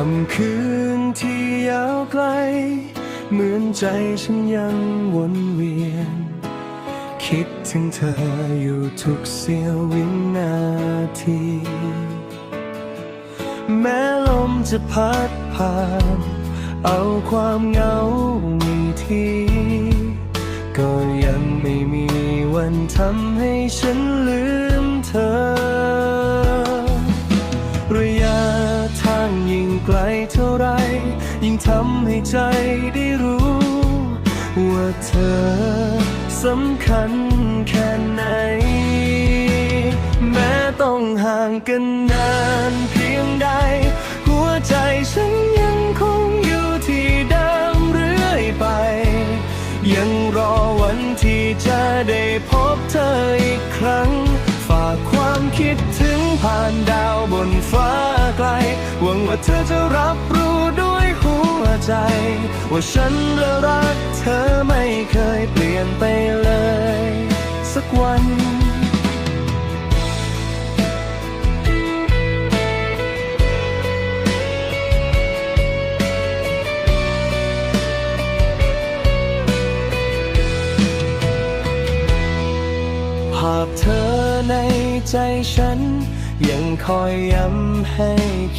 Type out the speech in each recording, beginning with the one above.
ค่ำคืนที่ยาวไกล เหมือนใจฉันยังวนเวียน คิดถึงเธออยู่ทุกเสี้ยววินาที แม้ลมจะพัดผ่าน เอาความเหงามีทีก็ยังไม่มีวันทำให้ฉันลืมเธอ ยิ่งไกลเท่าไร ยิ่งทำให้ใจได้รู้ ว่าเธอสำคัญแค่ไหน แม้ต้องห่างกันนานเพียงใด หัวใจฉันยังคงอยู่ที่เดิมเรื่อยไป ยังรอวันที่จะได้พบเธออีกครั้ง ฝากความคิดถึงผ่านดาวบนฟ้าไกลหวังว่า เธอจะรับรู้ด้วยหัวใจ ว่าฉันและรักเธอไม่เคยเปลี่ยนไปเลย สักวัน ในใจฉัน ยังคอยย้ำให้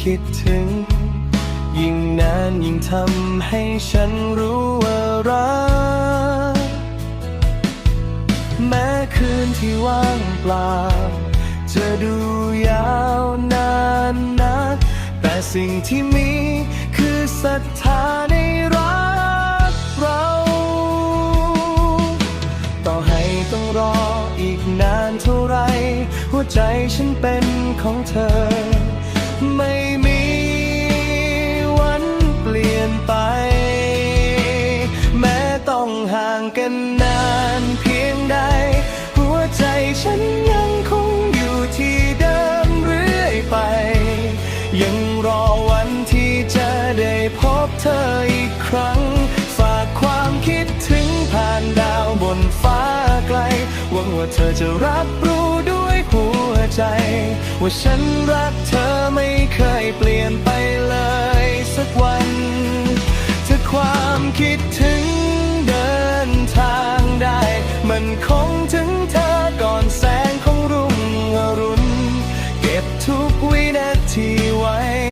คิดถึง ยิ่งนานยิ่งทำให้ฉันรู้ว่ารัก แม้คืนที่ว่างเปล่า จะดูยาวนานนัก แต่สิ่งที่มีคือศรัทธาในรักเรา ต่อให้ต้องรออีกนานเท่า วใจฉันเป็นของเธอ ไม่มีวันเปลี่ยนไป แม้ต้องห่างกันนานเพียงใด หัวใจฉันยังคงอยู่ที่เดิมเรื่อยไป ยังรอวันที่จะได้พบเธออีกครั้ง ฝากความคิดถึงผ่านดาวบนฟ้าไกลหวังว่าเธอจะรับรู้ ใจ ว่าฉันรักเธอไม่เคยเปลี่ยนไปเลยสักวันถ้าความคิดถึง